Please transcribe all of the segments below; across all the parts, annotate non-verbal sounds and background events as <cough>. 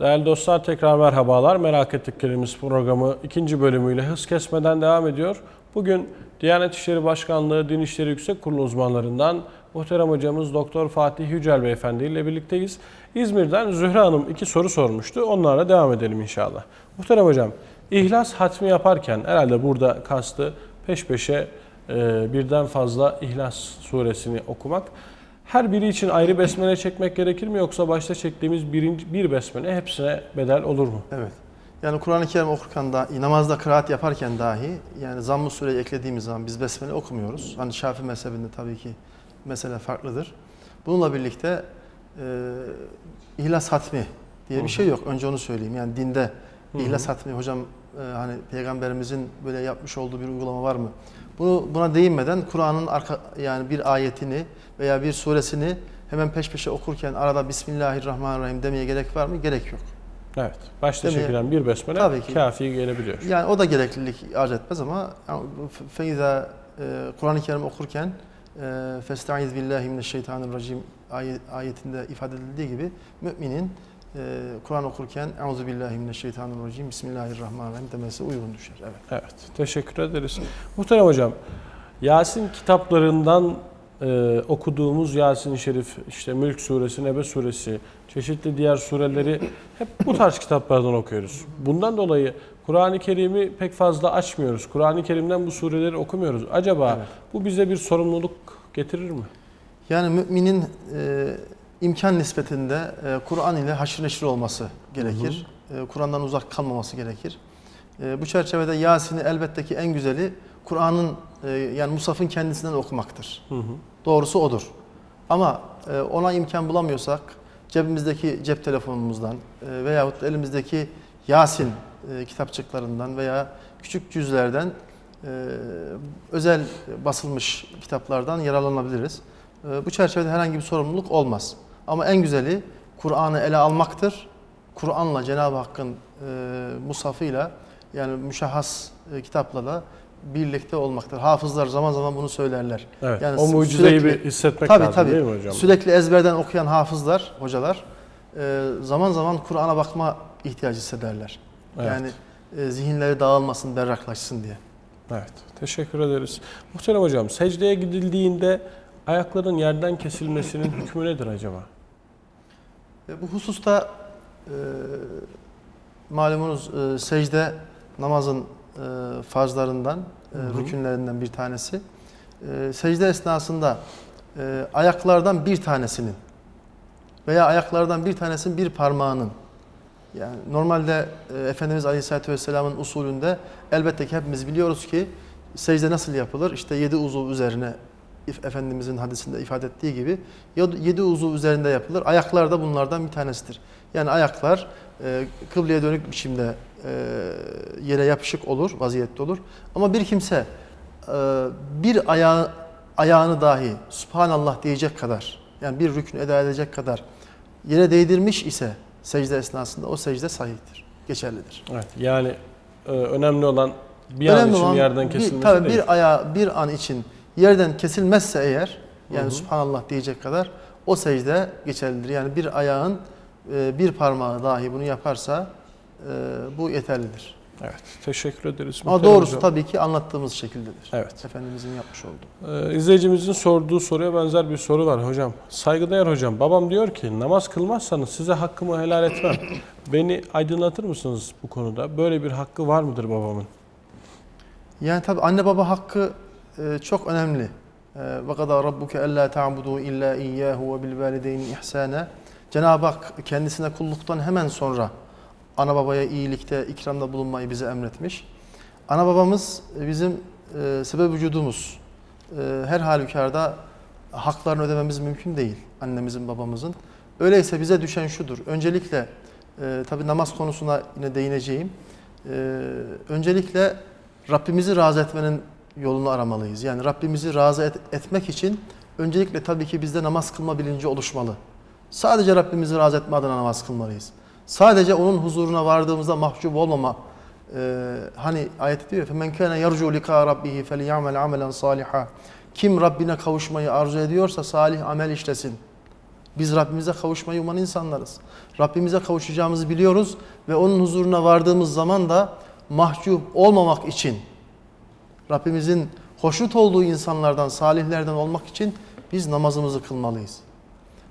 Değerli dostlar tekrar merhabalar. Merak ettiklerimiz programı ikinci bölümüyle hız kesmeden devam ediyor. Bugün Diyanet İşleri Başkanlığı Din İşleri Yüksek Kurulu uzmanlarından muhterem hocamız Doktor Fatih Yücel Beyefendi ile birlikteyiz. İzmir'den Zühre Hanım iki soru sormuştu. Onlarla devam edelim inşallah. Muhterem hocam, İhlas hatmi yaparken herhalde burada kastı peş peşe e, birden fazla İhlas suresini okumak. Her biri için ayrı besmele çekmek gerekir mi yoksa başta çektiğimiz birinci, bir besmele hepsine bedel olur mu? Evet. Yani Kur'an-ı Kerim okurken da namazda kıraat yaparken dahi yani zamm-ı sureyi eklediğimiz zaman biz besmele okumuyoruz. Hani Şafii mezhebinde tabii ki mesele farklıdır. Bununla birlikte e, ihlas hatmi diye bir şey yok. Önce onu söyleyeyim. Yani dinde ihlas hatmi hocam e, hani peygamberimizin böyle yapmış olduğu bir uygulama var mı? Bunu buna değinmeden Kur'an'ın arka yani bir ayetini veya bir suresini hemen peş peşe okurken arada Bismillahirrahmanirrahim demeye gerek var mı? Gerek yok. Evet. Başta mi? çekilen bir besmele Tabii ki. kafi gelebiliyor. Yani o da gereklilik arz etmez ama yani e, Kur'an-ı Kerim okurken billahi mineşşeytanirracim ayet, ayetinde ifade edildiği gibi müminin e, Kur'an okurken Euzu billahi mineşşeytanirracim Bismillahirrahmanirrahim demesi uygun düşer. Evet. Evet. Teşekkür ederiz. Muhterem hocam, Yasin kitaplarından e, okuduğumuz Yasin-i Şerif, işte Mülk Suresi, Nebe Suresi, çeşitli diğer sureleri hep bu tarz kitaplardan okuyoruz. Bundan dolayı Kur'an-ı Kerim'i pek fazla açmıyoruz. Kur'an-ı Kerim'den bu sureleri okumuyoruz. Acaba Evet. bu bize bir sorumluluk getirir mi? Yani müminin e, imkan nispetinde e, Kur'an ile haşır neşir olması gerekir. E, Kur'an'dan uzak kalmaması gerekir. E, bu çerçevede Yasin'i elbette ki en güzeli Kur'an'ın e, yani Musaf'ın kendisinden okumaktır. Hı hı. Doğrusu odur. Ama e, ona imkan bulamıyorsak cebimizdeki cep telefonumuzdan e, veyahut elimizdeki Yasin e, kitapçıklarından veya küçük cüzlerden e, özel basılmış kitaplardan yararlanabiliriz. E, bu çerçevede herhangi bir sorumluluk olmaz. Ama en güzeli Kur'an'ı ele almaktır. Kur'an'la Cenab-ı Hakk'ın e, musafıyla yani müşahhas e, kitapla da birlikte olmaktır. Hafızlar zaman zaman bunu söylerler. Evet. Yani o mucizeyi sürekli- bir hissetmek Tabii lazım tabii. değil mi hocam? Sürekli ezberden okuyan hafızlar, hocalar e, zaman zaman Kur'an'a bakma ihtiyacı hissederler. Evet. Yani e, zihinleri dağılmasın, berraklaşsın diye. Evet, teşekkür ederiz. Muhterem hocam, secdeye gidildiğinde ayakların yerden kesilmesinin hükmü nedir acaba? Bu hususta e, malumunuz e, secde namazın e, farzlarından, e, Hı hı. rükünlerinden bir tanesi. E, secde esnasında e, ayaklardan bir tanesinin veya ayaklardan bir tanesinin bir parmağının yani normalde e, Efendimiz Aleyhisselatü Vesselam'ın usulünde elbette ki hepimiz biliyoruz ki secde nasıl yapılır? İşte yedi uzuv üzerine Efendimizin hadisinde ifade ettiği gibi yedi uzuv üzerinde yapılır. Ayaklar da bunlardan bir tanesidir. Yani ayaklar e, kıbleye dönük biçimde e, yere yapışık olur, vaziyette olur. Ama bir kimse e, bir ayağı, ayağını dahi Subhanallah diyecek kadar yani bir rükün eda edecek kadar yere değdirmiş ise secde esnasında o secde sahihtir, geçerlidir. Evet, yani e, önemli olan bir an Önemli için olan yerden bir, kesilmesi tabii değil. bir ayağı bir an için yerden kesilmezse eğer yani Hı hı. Subhanallah diyecek kadar o secde geçerlidir. Yani bir ayağın e, bir parmağı dahi bunu yaparsa e, bu yeterlidir. Evet, teşekkür ederiz. Ama doğrusu hocam. tabii ki anlattığımız şekildedir. Evet. Efendimizin yapmış olduğu. Ee, izleyicimizin sorduğu soruya benzer bir soru var hocam. Saygıdeğer hocam, babam diyor ki namaz kılmazsanız size hakkımı helal etmem. <laughs> Beni aydınlatır mısınız bu konuda? Böyle bir hakkı var mıdır babamın? Yani tabii anne baba hakkı e, çok önemli. Ellâ ta'budu illa iyyâhu ve bil valideyni ihsâne. Cenab-ı Hak kendisine kulluktan hemen sonra ana babaya iyilikte, ikramda bulunmayı bize emretmiş. Ana babamız e, bizim e, sebep vücudumuz. E, her halükarda haklarını ödememiz mümkün değil annemizin, babamızın. Öyleyse bize düşen şudur. Öncelikle e, tabii namaz konusuna yine değineceğim. E, öncelikle Rabbimizi razı etmenin yolunu aramalıyız. Yani Rabbimizi razı et- etmek için öncelikle tabii ki bizde namaz kılma bilinci oluşmalı. Sadece Rabbimizi razı etme adına namaz kılmalıyız. Sadece onun huzuruna vardığımızda mahcup olmama. Ee, hani ayet diyor فَمَنْ كَانَ يَرْجُوا لِقَاءَ رَبِّهِ فَلْيَعْمَلْ عَمَلًا صَالِحًا Kim Rabbine kavuşmayı arzu ediyorsa salih amel işlesin. Biz Rabbimize kavuşmayı uman insanlarız. Rabbimize kavuşacağımızı biliyoruz ve onun huzuruna vardığımız zaman da mahcup olmamak için Rabbimizin hoşnut olduğu insanlardan, salihlerden olmak için biz namazımızı kılmalıyız.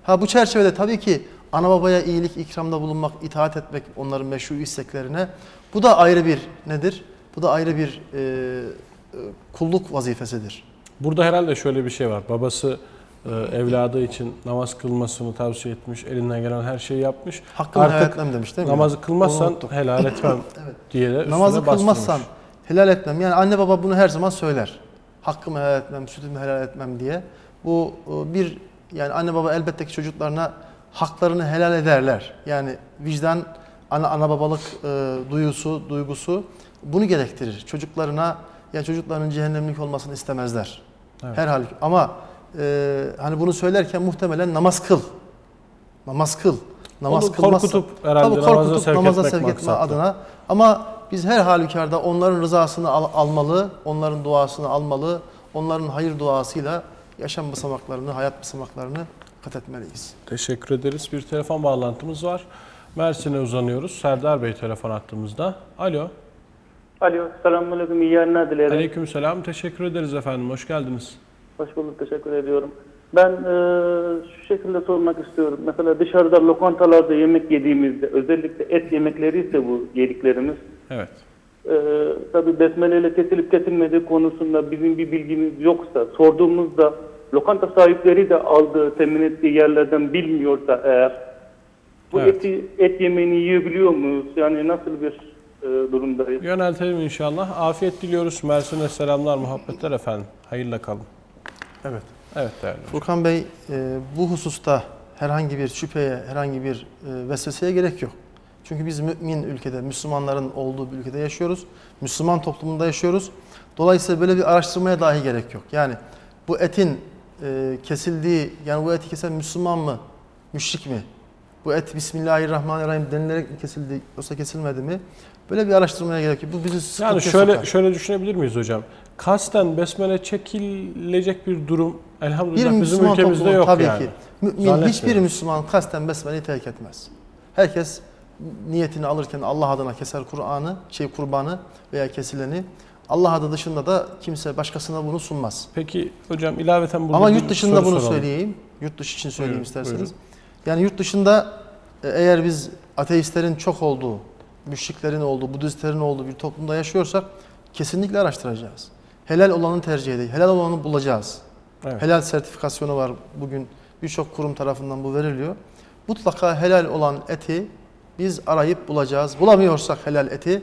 Ha bu çerçevede tabii ki ana babaya iyilik, ikramda bulunmak, itaat etmek onların meşru isteklerine bu da ayrı bir nedir? Bu da ayrı bir e, e, kulluk vazifesidir. Burada herhalde şöyle bir şey var. Babası e, evladı için namaz kılmasını tavsiye etmiş. Elinden gelen her şeyi yapmış. Hakkını Artık helal etmem demiş değil mi? Namazı kılmazsan helal etmem <laughs> Evet. diye de Namazı kılmazsan helal etmem. Yani anne baba bunu her zaman söyler. Hakkımı helal etmem, sütümü helal etmem diye. Bu e, bir yani anne baba elbette ki çocuklarına haklarını helal ederler. Yani vicdan, ana ana babalık e, duyusu, duygusu bunu gerektirir. Çocuklarına yani çocukların cehennemlik olmasını istemezler. Evet. Her halükarda. Ama e, hani bunu söylerken muhtemelen namaz kıl. Namaz kıl. Namaz Onu kılmazsan- korkutup herhalde Tabii namaza korkutup sevk namaza etmek sevk etme maksatlı. adına. Ama biz her halükarda onların rızasını al- almalı, onların duasını almalı, onların hayır duasıyla yaşam basamaklarını, hayat basamaklarını kat etmeliyiz. Teşekkür ederiz. Bir telefon bağlantımız var. Mersin'e uzanıyoruz. Serdar Bey telefon attığımızda. Alo. Alo, selamünaleyküm, iyi yayınlar dilerim. Aleykümselam. Teşekkür ederiz efendim. Hoş geldiniz. Hoş bulduk, teşekkür ediyorum. Ben e, şu şekilde sormak istiyorum. Mesela dışarıda lokantalarda yemek yediğimizde, özellikle et yemekleri ise bu yediklerimiz, Evet. e, tabii besmele ile kesilip kesilmediği konusunda bizim bir bilgimiz yoksa, sorduğumuzda lokanta sahipleri de aldığı, temin ettiği yerlerden bilmiyorsa eğer, bu Evet. eti, et yemeğini yiyebiliyor muyuz? Yani nasıl bir e, durumdayız? Yöneltelim inşallah. Afiyet diliyoruz. Mersin'e selamlar, muhabbetler efendim. Hayırla kalın. Evet. Evet değerli. hocam. Furkan Bey e, bu hususta herhangi bir şüpheye, herhangi bir e, vesveseye gerek yok. Çünkü biz mümin ülkede, Müslümanların olduğu bir ülkede yaşıyoruz. Müslüman toplumunda yaşıyoruz. Dolayısıyla böyle bir araştırmaya dahi gerek yok. Yani bu etin e, kesildiği, yani bu eti kesen Müslüman mı, müşrik mi? Bu et Bismillahirrahmanirrahim denilerek kesildi yoksa kesilmedi mi? Böyle bir araştırmaya gerek yok. Bu bizi sıkıntıya Yani şöyle sokar. şöyle düşünebilir miyiz hocam? Kasten besmele çekilecek bir durum Bir elhamdülillah bizim Müslüman ülkemizde yok tabii yani. ki. Mümin hiçbir Müslüman kasten besmeleyi terk etmez. Herkes niyetini alırken Allah adına keser Kur'an'ı, şey kurbanı veya kesileni. Allah adı dışında da kimse başkasına bunu sunmaz. Peki hocam ilaveten burada Ama yurt dışında bunu soralım. söyleyeyim. Yurt dışı için söyleyeyim Buyurun, isterseniz. buyurun. Yani yurt dışında e, eğer biz ateistlerin çok olduğu, müşriklerin olduğu, Budistlerin olduğu bir toplumda yaşıyorsak kesinlikle araştıracağız. Helal olanı tercih edeceğiz. Helal olanı bulacağız. Evet. Helal sertifikasyonu var bugün birçok kurum tarafından bu veriliyor. Mutlaka helal olan eti biz arayıp bulacağız. Bulamıyorsak helal eti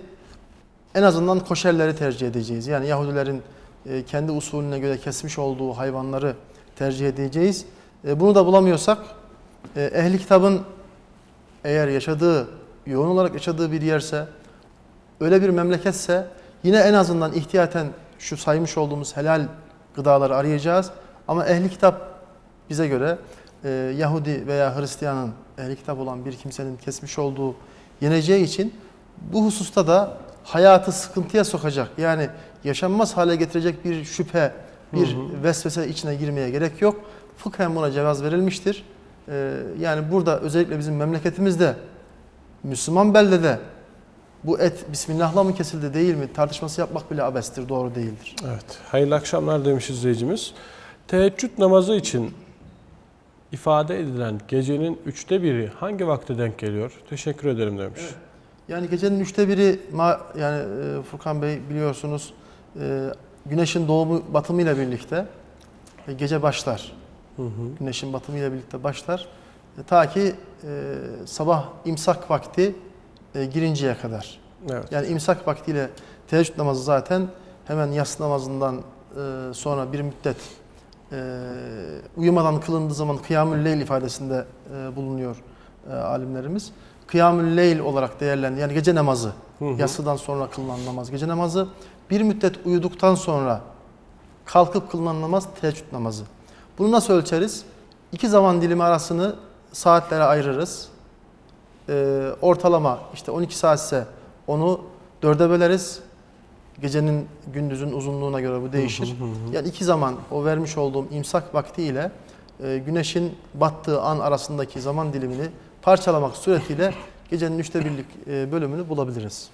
en azından koşerleri tercih edeceğiz. Yani Yahudilerin e, kendi usulüne göre kesmiş olduğu hayvanları tercih edeceğiz. E, Bunu da bulamıyorsak e, ehli kitabın eğer yaşadığı, yoğun olarak yaşadığı bir yerse, öyle bir memleketse yine en azından ihtiyaten şu saymış olduğumuz helal gıdaları arayacağız. Ama ehli kitap bize göre e, Yahudi veya Hristiyanın ehli kitap olan bir kimsenin kesmiş olduğu yeneceği için bu hususta da hayatı sıkıntıya sokacak yani yaşanmaz hale getirecek bir şüphe, bir vesvese içine girmeye gerek yok. Fıkhen buna cevaz verilmiştir. E, yani burada özellikle bizim memleketimizde Müslüman beldede bu et Bismillah'la mı kesildi değil mi tartışması yapmak bile abestir, doğru değildir. Evet. Hayırlı akşamlar demiş izleyicimiz. Teheccüd namazı için ifade edilen gecenin üçte biri hangi vakte denk geliyor? Teşekkür ederim demiş. Yani gecenin üçte biri yani e, Furkan Bey biliyorsunuz e, güneşin doğumu batımıyla birlikte e, gece başlar. Hı hı. Güneşin batımıyla birlikte başlar. Ta ki sabah imsak vakti girinceye kadar. Evet. Yani imsak vaktiyle teheccüd namazı zaten hemen yatsı namazından sonra bir müddet e, uyumadan kılındığı zaman kıyamül leyl ifadesinde e, bulunuyor e, alimlerimiz. Kıyamül leyl olarak değerlendi. Yani gece namazı. Hı hı. Yatsıdan sonra kılınan namaz. Gece namazı bir müddet uyuduktan sonra kalkıp kılınan namaz teheccüd namazı. Bunu nasıl ölçeriz? İki zaman dilimi arasını saatlere ayırırız. Ee, ortalama işte 12 saatse onu dörde böleriz. Gecenin gündüzün uzunluğuna göre bu değişir. Yani iki zaman o vermiş olduğum imsak vakti ile e, güneşin battığı an arasındaki zaman dilimini parçalamak suretiyle gecenin üçte birlik e, bölümünü bulabiliriz.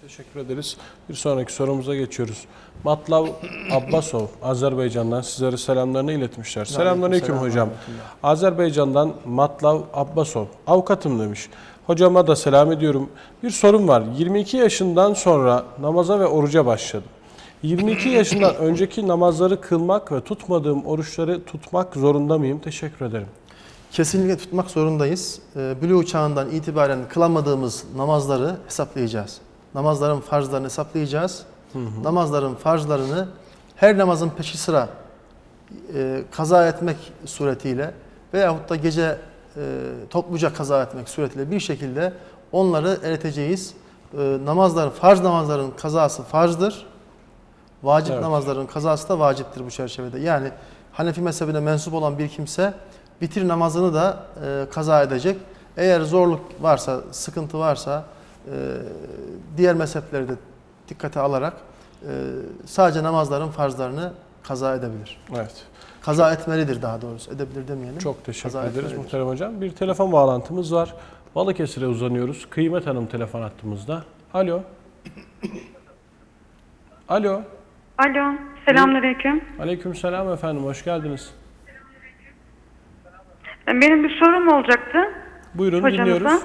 Teşekkür ederiz. Bir sonraki sorumuza geçiyoruz. Matlav Abbasov Azerbaycan'dan sizlere selamlarını iletmişler. Selamünaleyküm hocam. Azerbaycan'dan Matlav Abbasov avukatım demiş. Hocama da selam ediyorum. Bir sorum var. 22 yaşından sonra namaza ve oruca başladım. 22 <coughs> yaşından önceki namazları kılmak ve tutmadığım oruçları tutmak zorunda mıyım? Teşekkür ederim. Kesinlikle tutmak zorundayız. E, Bülü çağından itibaren kılamadığımız namazları hesaplayacağız. Namazların farzlarını hesaplayacağız. Namazların farzlarını her namazın peşi sıra e, kaza etmek suretiyle veyahut da gece e, topluca kaza etmek suretiyle bir şekilde onları eriteceğiz. E, namazların, farz namazların kazası farzdır. Vacip Evet. namazların kazası da vaciptir bu çerçevede. Yani Hanefi mezhebine mensup olan bir kimse bitir namazını da e, kaza edecek. Eğer zorluk varsa, sıkıntı varsa diğer mezhepleri de dikkate alarak e, sadece namazların farzlarını kaza edebilir. Evet. Kaza etmelidir daha doğrusu. Edebilir demeyelim. Çok teşekkür Kaza ederiz etmelidir. muhterem hocam. Bir telefon bağlantımız var. Balıkesir'e uzanıyoruz. Kıymet Hanım telefon attığımızda. Alo. Alo. Alo, selamünaleyküm. Aleykümselam efendim. Hoş geldiniz. Benim bir sorum olacaktı Buyurun hocamıza. dinliyoruz.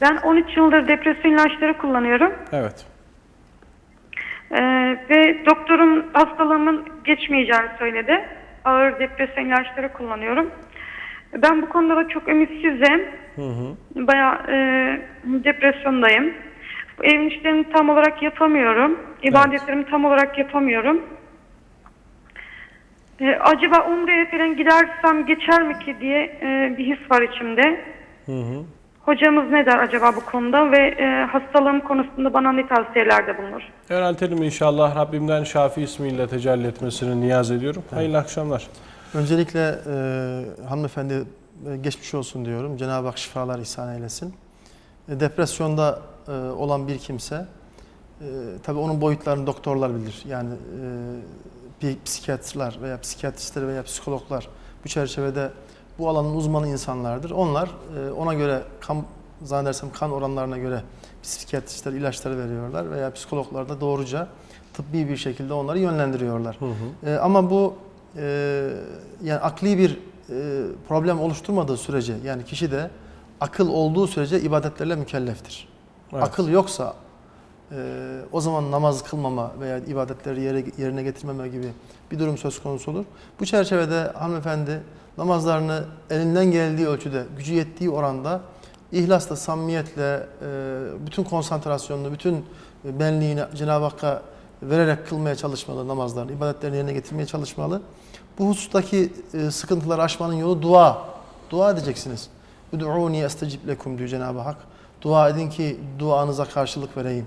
Ben 13 yıldır depresyon ilaçları kullanıyorum. Evet. Ee, ve doktorum hastalığımın geçmeyeceğini söyledi. Ağır depresyon ilaçları kullanıyorum. Ben bu konuda da çok ümitsizim. Bayağı e, depresyondayım. Evin işlerini tam olarak yapamıyorum. İbadetlerimi tam olarak yapamıyorum. Ee, acaba Umre'ye falan gidersem geçer mi ki diye e, bir his var içimde. Hocamız ne der acaba bu konuda ve e, hastalığım konusunda bana ne tavsiyelerde bulunur? Yöneltelim inşallah. Rabbimden Şafi ismiyle tecelli etmesini niyaz ediyorum. Hayırlı akşamlar. Öncelikle e, hanımefendi e, geçmiş olsun diyorum. Cenab-ı Hak şifalar ihsan eylesin. E, depresyonda e, olan bir kimse, e, tabii onun boyutlarını doktorlar bilir. Yani e, bir psikiyatrlar veya psikiyatristler veya psikologlar bu çerçevede bu alanın uzmanı insanlardır. Onlar e, ona göre kan, zannedersem kan oranlarına göre psikiyatristler ilaçları veriyorlar veya psikologlar da doğruca tıbbi bir şekilde onları yönlendiriyorlar. E, ama bu e, yani akli bir e, problem oluşturmadığı sürece yani kişi de akıl olduğu sürece ibadetlerle mükelleftir. Evet. Akıl yoksa e, o zaman namaz kılmama veya ibadetleri yere, yerine getirmeme gibi bir durum söz konusu olur. Bu çerçevede hanımefendi namazlarını elinden geldiği ölçüde, gücü yettiği oranda ihlasla, samimiyetle, e, bütün konsantrasyonunu, bütün benliğini Cenab-ı Hakk'a vererek kılmaya çalışmalı namazlarını, ibadetlerini yerine getirmeye çalışmalı. Bu husustaki e, sıkıntıları aşmanın yolu dua. Dua edeceksiniz. Ud'uni estecib lekum diyor Cenab-ı Hak. Dua edin ki duanıza karşılık vereyim.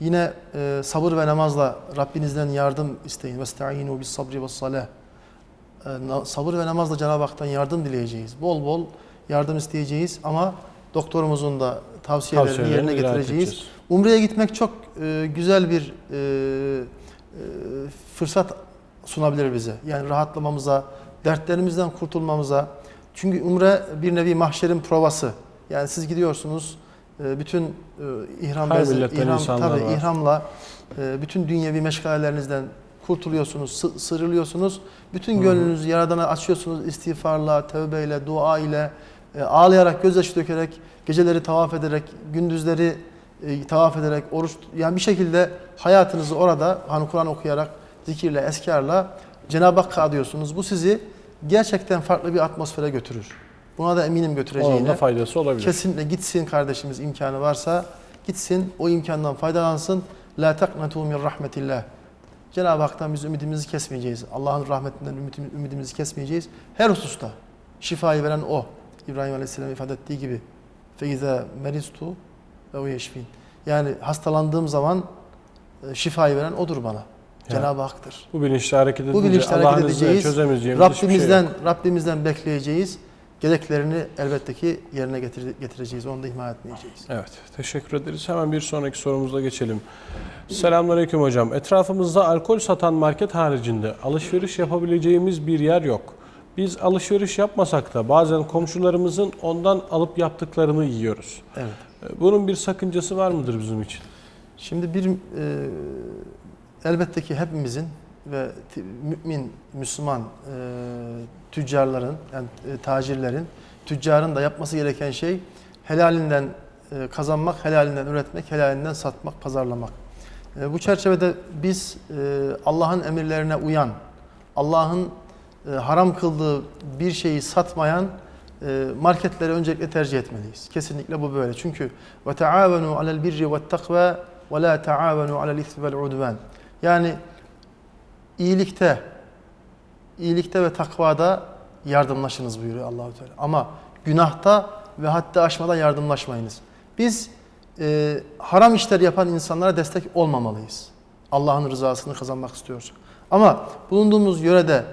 Yine e, sabır ve namazla Rabbinizden yardım isteyin. Vesta'inu bis sabri ve salah. E, sabır ve namazla Cenab-ı Hak'tan yardım dileyeceğiz. Bol bol yardım isteyeceğiz ama doktorumuzun da tavsiyelerini Tavsiyelerini yerine getireceğiz. Umre'ye gitmek çok e, güzel bir e, e, fırsat sunabilir bize. Yani rahatlamamıza, dertlerimizden kurtulmamıza. Çünkü Umre bir nevi mahşerin provası. Yani siz gidiyorsunuz e, bütün e, ihram milletten ihram, tabii, var. ihramla e, bütün dünyevi meşgalelerinizden kurtuluyorsunuz, sı- sıyrılıyorsunuz. Bütün gönlünüzü Yaradan'a açıyorsunuz istiğfarla, tövbeyle, dua ile, e, ağlayarak, gözyaşı dökerek, geceleri tavaf ederek, gündüzleri e, tavaf ederek, oruç yani bir şekilde hayatınızı orada hani Kur'an okuyarak, zikirle, eskarla Cenab-ı Hakk'a adıyorsunuz. Bu sizi gerçekten farklı bir atmosfere götürür. Buna da eminim Onun da götüreceğine. faydası olabilir. Kesinlikle gitsin kardeşimiz imkanı varsa gitsin o imkandan faydalansın. La taknatu min rahmetillah. Cenab-ı Hak'tan biz ümidimizi kesmeyeceğiz. Allah'ın rahmetinden ümidimizi, kesmeyeceğiz. Her hususta şifayı veren o. İbrahim Aleyhisselam ifade ettiği gibi. Feize meristu ve o yeşfin. Yani hastalandığım zaman e, şifayı veren odur bana. Cenab-ı Hak'tır. Bu bilinçle hareket edince Bu bilinçle hareket edeceğiz. çözemeyeceğimiz şey Rabbimizden yok. Rabbimizden bekleyeceğiz. Gereklerini elbette ki yerine getir- getireceğiz. Onu da ihmal etmeyeceğiz. Evet, teşekkür ederiz. Hemen bir sonraki sorumuza geçelim. Selamünaleyküm hocam. Etrafımızda alkol satan market haricinde alışveriş yapabileceğimiz bir yer yok. Biz alışveriş yapmasak da bazen komşularımızın ondan alıp yaptıklarını yiyoruz. Evet. E, Bunun bir sakıncası var mıdır bizim için? Şimdi bir e, elbette ki hepimizin ve mümin, Müslüman e, tüccarların, yani e, tacirlerin, tüccarın da yapması gereken şey helalinden e, kazanmak, helalinden üretmek, helalinden satmak, pazarlamak. E, bu çerçevede biz e, Allah'ın emirlerine uyan, Allah'ın e, haram kıldığı bir şeyi satmayan e, marketleri öncelikle tercih etmeliyiz. Kesinlikle bu böyle. Çünkü ve taavenu alel birri ve takva ve la taavenu alel ismi vel. Yani iyilikte iyilikte ve takvada yardımlaşınız buyuruyor Allahu Teala. Ama günahta ve hatta aşmada yardımlaşmayınız. Biz e, haram işler yapan insanlara destek olmamalıyız. Allah'ın rızasını kazanmak istiyorsak. Ama bulunduğumuz yörede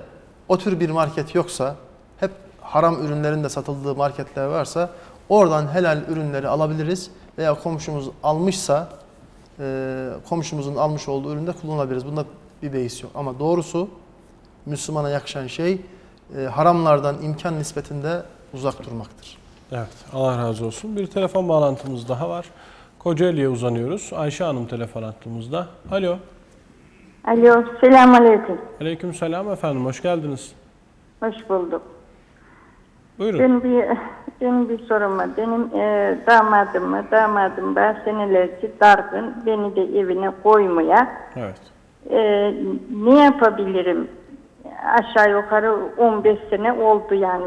o tür bir market yoksa, hep haram ürünlerin de satıldığı marketler varsa oradan helal ürünleri alabiliriz veya komşumuz almışsa e, komşumuzun almış olduğu üründe kullanabiliriz. Bunda bir beis yok. Ama doğrusu Müslümana yakışan şey e, haramlardan imkan nispetinde uzak durmaktır. Evet, Allah razı olsun. Bir telefon bağlantımız daha var. Kocaeli'ye uzanıyoruz. Ayşe Hanım telefon attığımızda. Alo. Alo, selamünaleyküm. Aleyküm selam efendim, hoş geldiniz. Hoş bulduk. Buyurun. Benim bir, benim bir sorum var. Benim e, damadım mı, damadım ben senelerce dargın, beni de evine koymaya. Evet. E, ne yapabilirim? Aşağı yukarı 15 sene oldu yani.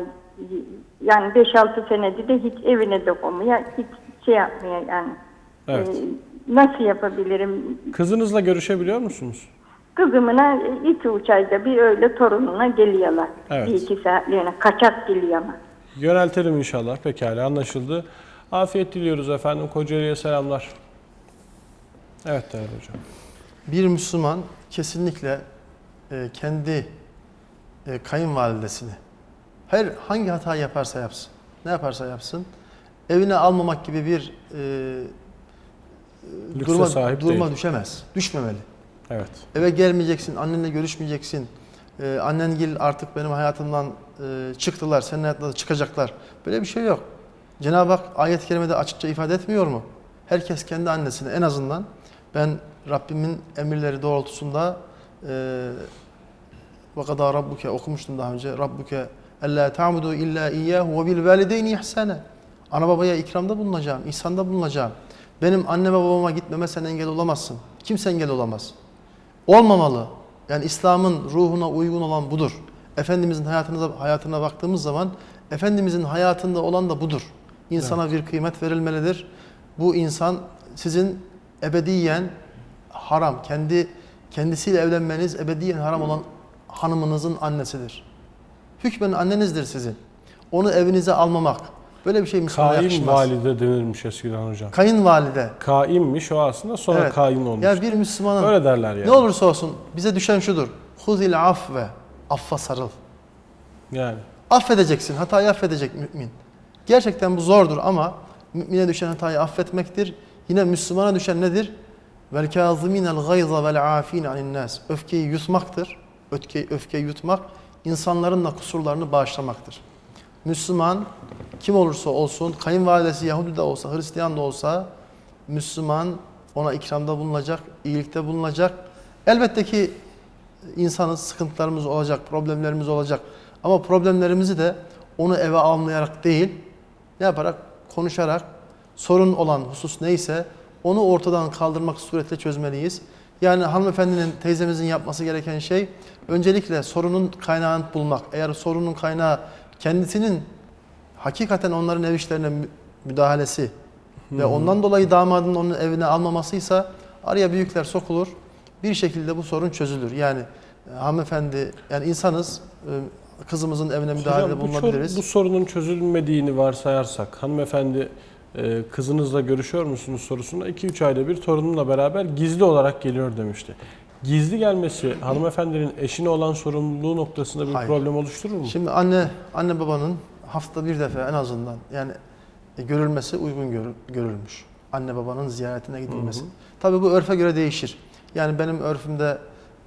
Yani 5-6 senedir de hiç evine de koymaya, hiç şey yapmaya yani. Evet. E, nasıl yapabilirim? Kızınızla görüşebiliyor musunuz? Kızımına iki üç ayda bir öyle torununa geliyorlar. Evet. Bir iki saatliğine kaçak geliyor ama. Yöneltelim inşallah. Pekala anlaşıldı. Afiyet diliyoruz efendim. Kocaeli'ye selamlar. Evet değerli hocam. Bir Müslüman kesinlikle e, kendi e, kayınvalidesini her hangi hata yaparsa yapsın, ne yaparsa yapsın evine almamak gibi bir e, Lükse duruma, sahip duruma değil. düşemez, düşmemeli. Evet. Eve gelmeyeceksin, annenle görüşmeyeceksin. Ee, annengil artık benim hayatımdan e, çıktılar, senin hayatında da çıkacaklar. Böyle bir şey yok. Cenab-ı Hak ayet-i kerimede açıkça ifade etmiyor mu? Herkes kendi annesine en azından ben Rabbimin emirleri doğrultusunda ve kadâ rabbuke okumuştum daha önce. Rabbuke ellâ ta'budu illa iyyâhu ve bil valideyni ihsâne. Ana babaya ikramda bulunacağım, ihsanda bulunacağım. Benim anne ve babama gitmeme sen engel olamazsın. Kimse engel olamaz. Olmamalı. Yani İslam'ın ruhuna uygun olan budur. Efendimizin hayatına, hayatına baktığımız zaman Efendimizin hayatında olan da budur. İnsana bir kıymet verilmelidir. Bu insan sizin ebediyen haram, kendi kendisiyle evlenmeniz ebediyen haram olan hanımınızın annesidir. Hükmen annenizdir sizin. Onu evinize almamak. Böyle bir şey Müslümana yakışmaz. valide denirmiş eskiden hocam. Kayınvalide. Kaimmiş o aslında sonra Evet. kaim olmuş. Ya bir Müslümanın Öyle derler yani. ne olursa olsun bize düşen şudur. Huzil afve. Affa sarıl. Yani. Affedeceksin. Hatayı affedecek mümin. Gerçekten bu zordur ama mümine düşen hatayı affetmektir. Yine Müslümana düşen nedir? Vel kâzimînel gayza vel afîne anin nas. Öfkeyi yutmaktır. Öfke, öfkeyi yutmak insanların da kusurlarını bağışlamaktır. Müslüman kim olursa olsun, kayınvalidesi Yahudi de olsa, Hristiyan da olsa Müslüman ona ikramda bulunacak, iyilikte bulunacak. Elbette ki insanız, sıkıntılarımız olacak, problemlerimiz olacak. Ama problemlerimizi de onu eve almayarak değil, ne yaparak? Konuşarak, sorun olan husus neyse onu ortadan kaldırmak suretiyle çözmeliyiz. Yani hanımefendinin, teyzemizin yapması gereken şey öncelikle sorunun kaynağını bulmak. Eğer sorunun kaynağı kendisinin hakikaten onların ev işlerine mü- müdahalesi ve ondan dolayı damadın onun evine almamasıysa araya büyükler sokulur. Bir şekilde bu sorun çözülür. Yani e, hanımefendi, yani insanız, e, kızımızın evine müdahalede Hocam, bu, bulunabiliriz. bu sorunun çözülmediğini varsayarsak, hanımefendi kızınızla görüşüyor musunuz sorusuna 2-3 ayda bir torunumla beraber gizli olarak geliyor demişti. Gizli gelmesi hanımefendinin eşine olan sorumluluğu noktasında bir Hayır. problem oluşturur mu? Şimdi anne anne babanın haftada bir defa en azından yani e, görülmesi uygun görü- görülmüş. Anne babanın ziyaretine gidilmesi. Tabii bu örfe göre değişir. Yani benim örfümde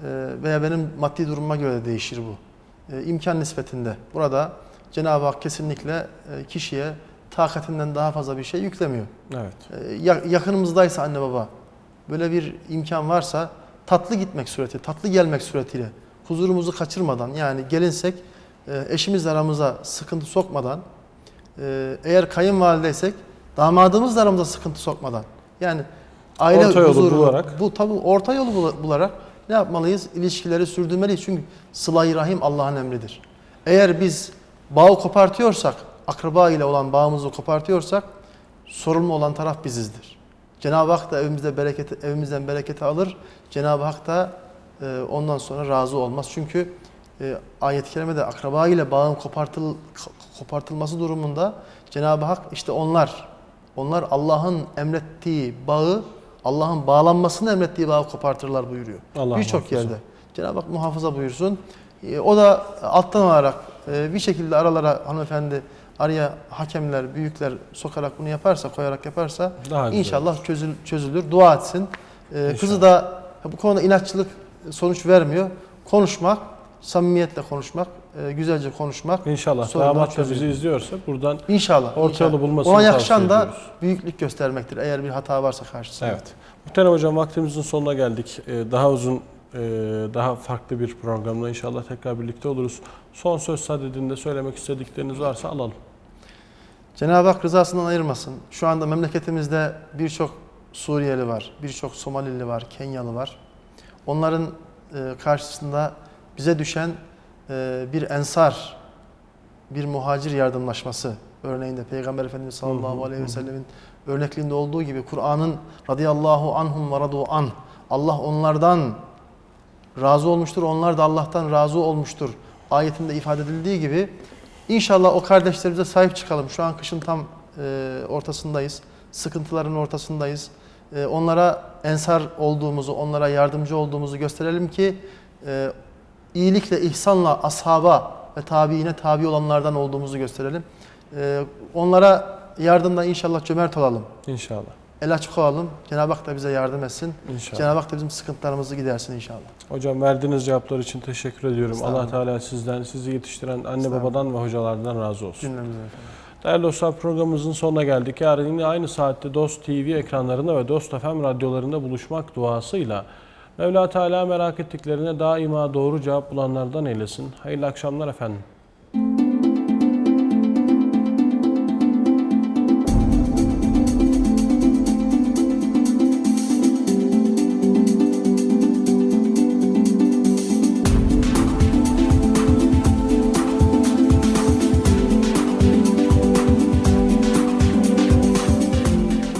e, veya benim maddi durumuma göre de değişir bu. e, imkan nispetinde. Burada Cenab-ı Hak kesinlikle kişiye takatinden daha fazla bir şey yüklemiyor. Evet. E, ya- yakınımızdaysa anne baba böyle bir imkan varsa tatlı gitmek sureti, tatlı gelmek suretiyle huzurumuzu kaçırmadan yani gelinsek e, eşimizle aramıza sıkıntı sokmadan e, eğer kayınvalideysek damadımızla aramıza sıkıntı sokmadan yani aile Orta yolu huzurunu- bularak. bu tabii orta yolu bula- bularak ne yapmalıyız? İlişkileri sürdürmeliyiz. Çünkü sıla-i rahim Allah'ın emridir. Eğer biz bağı kopartıyorsak, akraba ile olan bağımızı kopartıyorsak sorumlu olan taraf bizizdir. Cenab-ı Hak da evimizde bereketi, evimizden bereketi alır. Cenab-ı Hak da e, ondan sonra razı olmaz. Çünkü e, ayet-i kerimede akraba ile bağın kopartıl, kopartılması durumunda Cenab-ı Hak işte onlar onlar Allah'ın emrettiği bağı Allah'ın bağlanmasını emrettiği bağı kopartırlar buyuruyor. Birçok yerde. Cenab-ı Hak muhafaza buyursun. E, o da alttan alarak e, bir şekilde aralara hanımefendi araya hakemler, büyükler sokarak bunu yaparsa, koyarak yaparsa Daha inşallah çözül, çözülür. Dua etsin. E, kızı da bu konuda inatçılık sonuç vermiyor. Konuşmak, samimiyetle konuşmak, e, güzelce konuşmak. İnşallah damat da bizi izliyorsa buradan İnşallah. Orta yolu bulmasını Ona yakışan da büyüklük göstermektir eğer bir hata varsa karşısında. Evet. Muhterem hocam vaktimizin sonuna geldik. Ee, Daha uzun, e, daha farklı bir programda inşallah tekrar birlikte oluruz. Son söz sadedinde söylemek istedikleriniz varsa alalım. Cenab-ı Hak rızasından ayırmasın. Şu anda memleketimizde birçok Suriyeli var, birçok Somalili var, Kenyalı var. Onların e, karşısında bize düşen e, bir ensar, bir muhacir yardımlaşması örneğinde Peygamber Efendimiz sallallahu aleyhi ve sellemin örnekliğinde olduğu gibi Kur'an'ın radıyallahu anhum ve radu an Allah onlardan razı olmuştur, onlar da Allah'tan razı olmuştur ayetinde ifade edildiği gibi inşallah o kardeşlerimize sahip çıkalım. Şu an kışın tam e, ortasındayız, sıkıntıların ortasındayız. E, onlara ensar olduğumuzu, onlara yardımcı olduğumuzu gösterelim ki e, iyilikle, ihsanla ashaba ve tabiine tabi olanlardan olduğumuzu gösterelim. E, onlara yardımda inşallah cömert olalım. İnşallah. El açık olalım. Cenab-ı Hak da bize yardım etsin. İnşallah. Cenab-ı Hak da bizim sıkıntılarımızı gidersin inşallah. Hocam verdiğiniz cevaplar için teşekkür ediyorum. Allah Teala sizden, sizi yetiştiren anne babadan ve hocalardan razı olsun. Cümlemize efendim. Değerli dostlar programımızın sonuna geldik. Yarın yine aynı saatte Dost TV ekranlarında ve Dost FM radyolarında buluşmak duasıyla Mevla Teala merak ettiklerine daima doğru cevap bulanlardan eylesin. Hayırlı akşamlar efendim.